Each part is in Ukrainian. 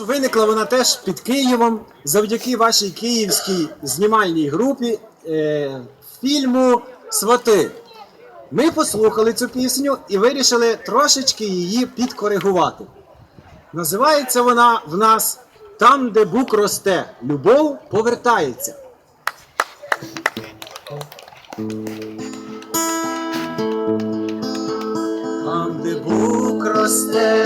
виникла вона теж під Києвом завдяки вашій київській знімальній групі е, фільму Свати. Ми послухали цю пісню і вирішили трошечки її підкоригувати. Називається вона в нас Там, де бук росте, любов повертається. Там, де бук росте,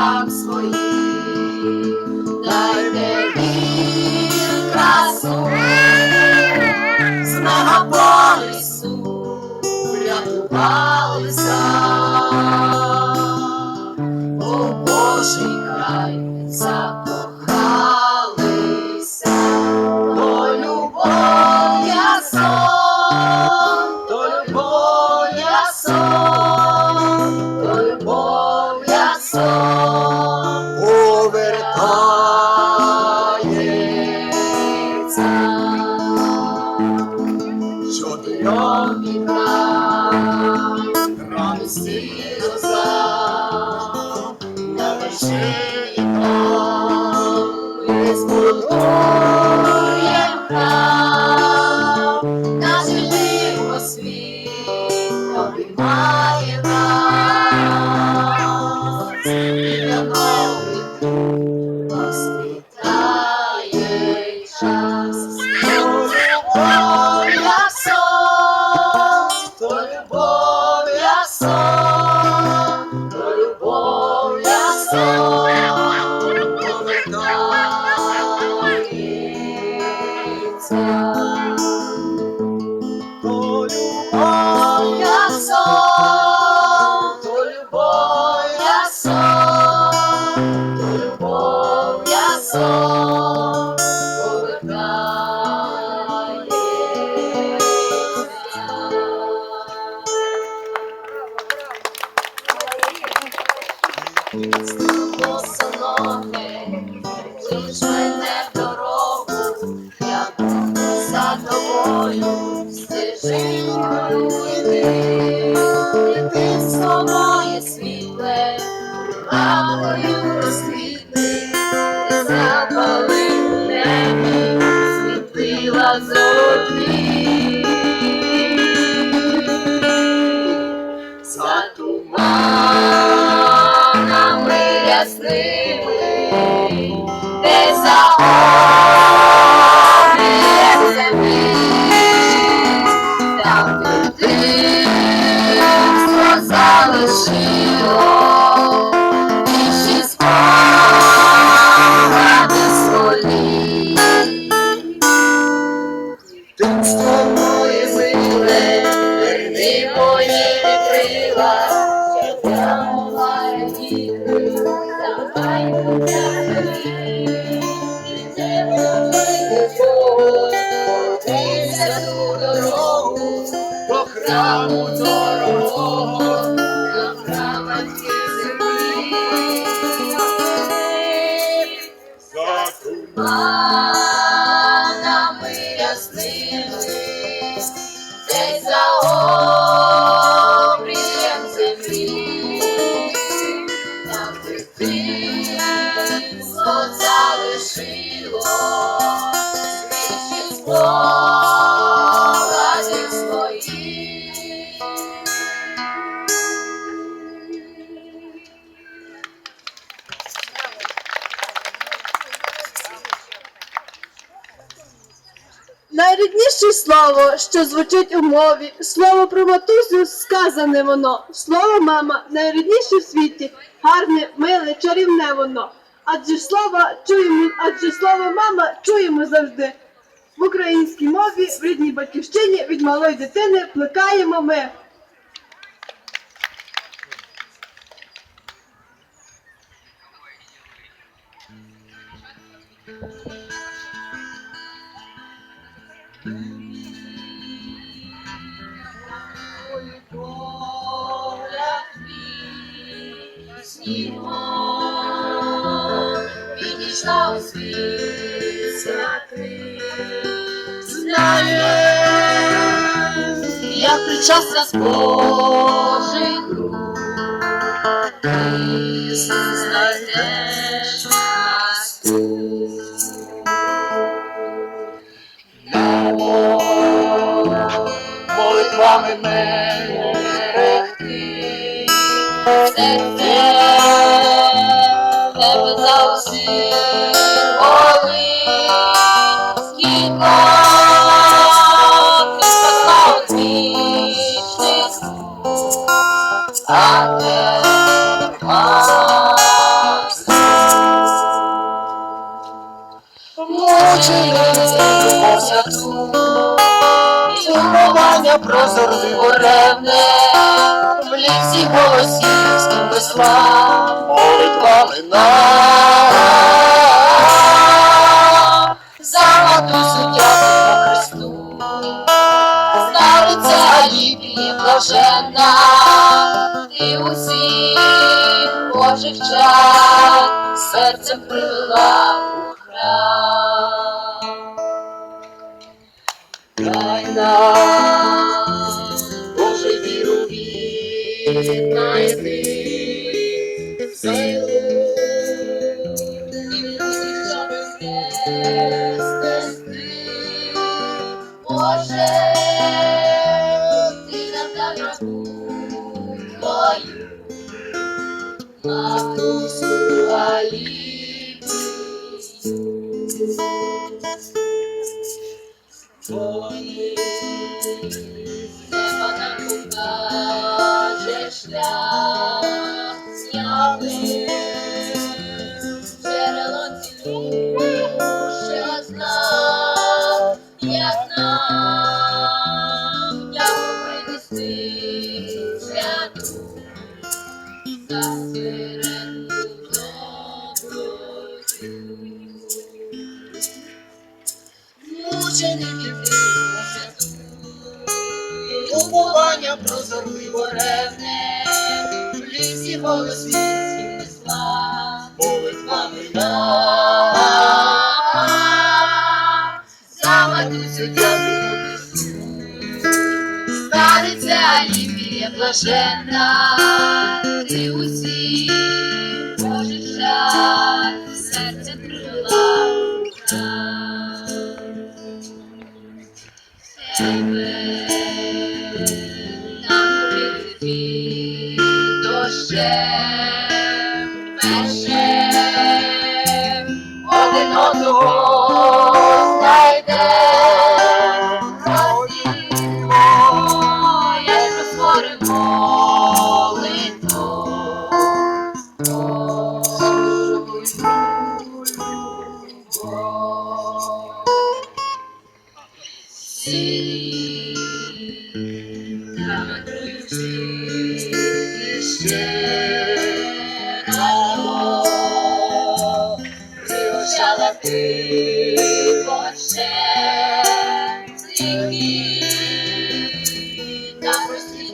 Say. За туманами ясними, де за храманки землі. Найрідніше слово, що звучить у мові, слово про матусю сказане воно. Слово мама найрідніше в світі, гарне, миле, чарівне воно. Адже слово чуємо, адже слово мама чуємо завжди. В українській мові в рідній батьківщині від малої дитини плекаємо ми. Святий. Знає, як причасна з Божих Тут, Сумування прозорливо ревне, в лісі голосів з ким весла, молитвами нам. За матусю дякуємо Христу, Стариця Ліпіє блаженна, ти усіх Божих чад серцем привела Твої неба нам покаже шлях яви, джерело цілуще знав, як нам дякую принести святу за смиренну доброту дивимося тут. Уповання прозорливо ревне, в лісі голосів несла, молитвами нам. За матусю дякую Стариця Ліпія блаженна, стихи, та прості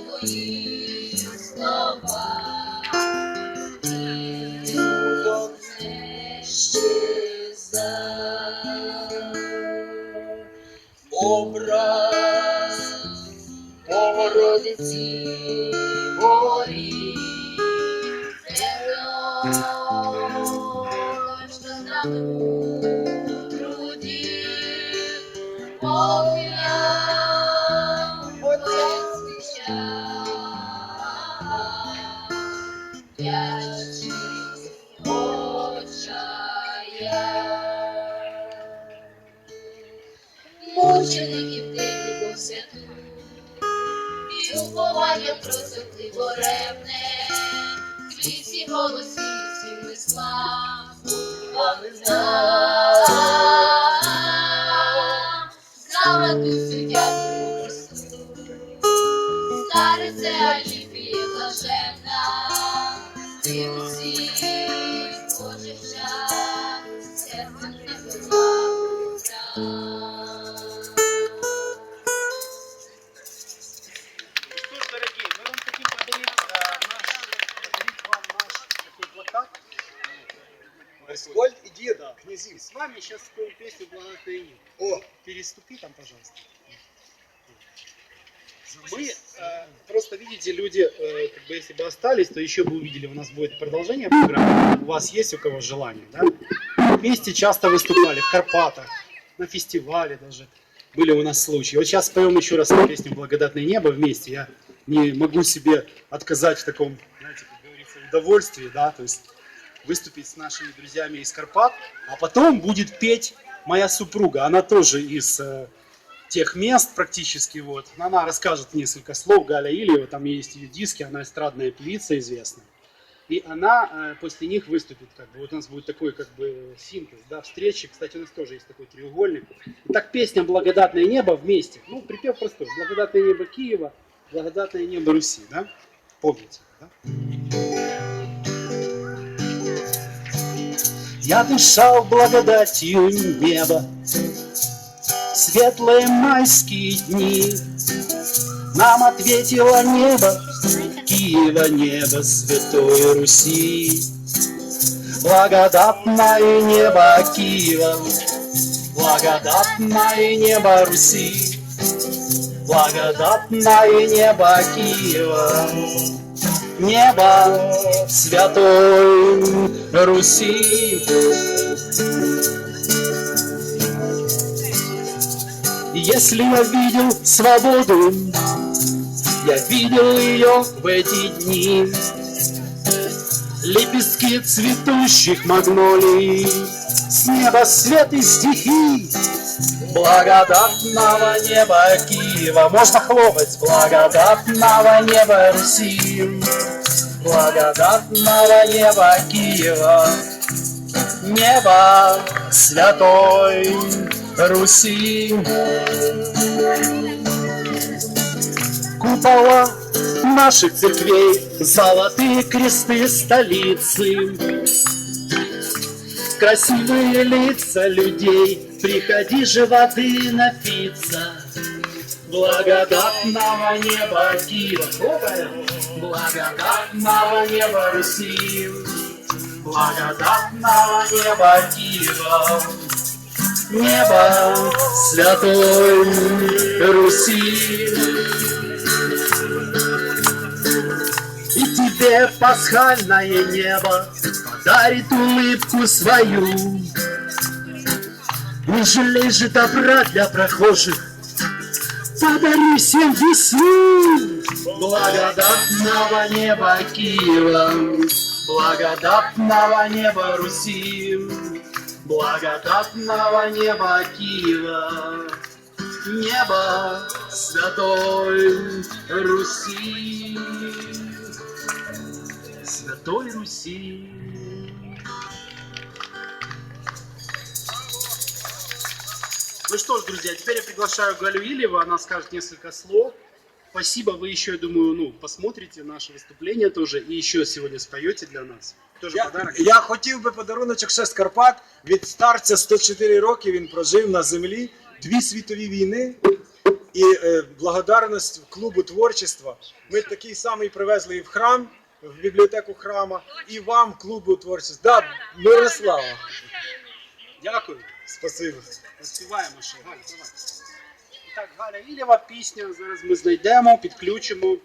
твої просотливо крізь лісі голосів всім несла, вам нам. Аскольд і дід, князів. С вами сейчас споем песню «Благодатная Нива». О, Переступи там, пожалуйста. Мы э, просто видите, люди, э, как бы если бы остались, то еще бы увидели, у нас будет продолжение программы. У вас есть у кого желание, да? Вместе часто выступали в Карпатах, на фестивале даже. Были у нас случаи. Вот сейчас споем еще раз песню «Благодатное небо» вместе. Я не могу себе отказать в таком, знаете, как говорится, удовольствии, да, то есть выступить с нашими друзьями из Карпат, а потом будет петь моя супруга. Она тоже из э, тех мест практически вот. Она расскажет несколько слов. Галя Ильева, там есть ее диски, она эстрадная певица известная. И она э, после них выступит, как бы, вот у нас будет такой, как бы, синтез, да, встречи. Кстати, у нас тоже есть такой треугольник. Итак, песня «Благодатное небо» вместе. Ну, припев простой. «Благодатное небо Киева», «Благодатное небо Руси», да? Помните, да? Я дышал благодатью неба, Светлые майские дни. Нам ответило небо, Киева небо Святой Руси. Благодатное небо Киева, Благодатное небо Руси, Благодатное небо Киева, Небо Святой Руси. Если я видел свободу, я видел ее в эти дни. Лепестки цветущих магнолий, с неба свет и стихий. Благодатного неба Киева Можно хлопать Благодатного неба Руси Благодатного неба Киева Небо Святой Руси. Купола наших церквей Золотые кресты столицы. Красивые лица людей Приходи же воды напиться. Благодатного неба Киева. Благодатного неба Руси Благодатного неба Киева Небо Святой Руси. И тебе пасхальное небо Подарит улыбку свою. Жалей же добра для прохожих Подари всем весну Благодатного неба Киева. Благодатного неба Руси. Благодатного неба Киева. Небо Святой Руси. Святой Руси Ну что ж, друзья, теперь я приглашаю Галю Ильеву, она скажет несколько слов. Спасибо, вы еще, я думаю, ну, посмотрите наше выступление тоже и еще сегодня споете для нас. Тоже Я, подарок. я хотів би подаруночок ще з Карпат. Від старця 104 роки він прожив на землі дві світові війни. І е, благодарність клубу творчества. Ми такий самий привезли і в храм, в бібліотеку храма, і вам, клубу творчества. Да, Мирослава. Дякую. Спасибо. Співаємо ще. Галя, давай. Так, Галя Ілєва, пісня. Зараз ми знайдемо, підключимо.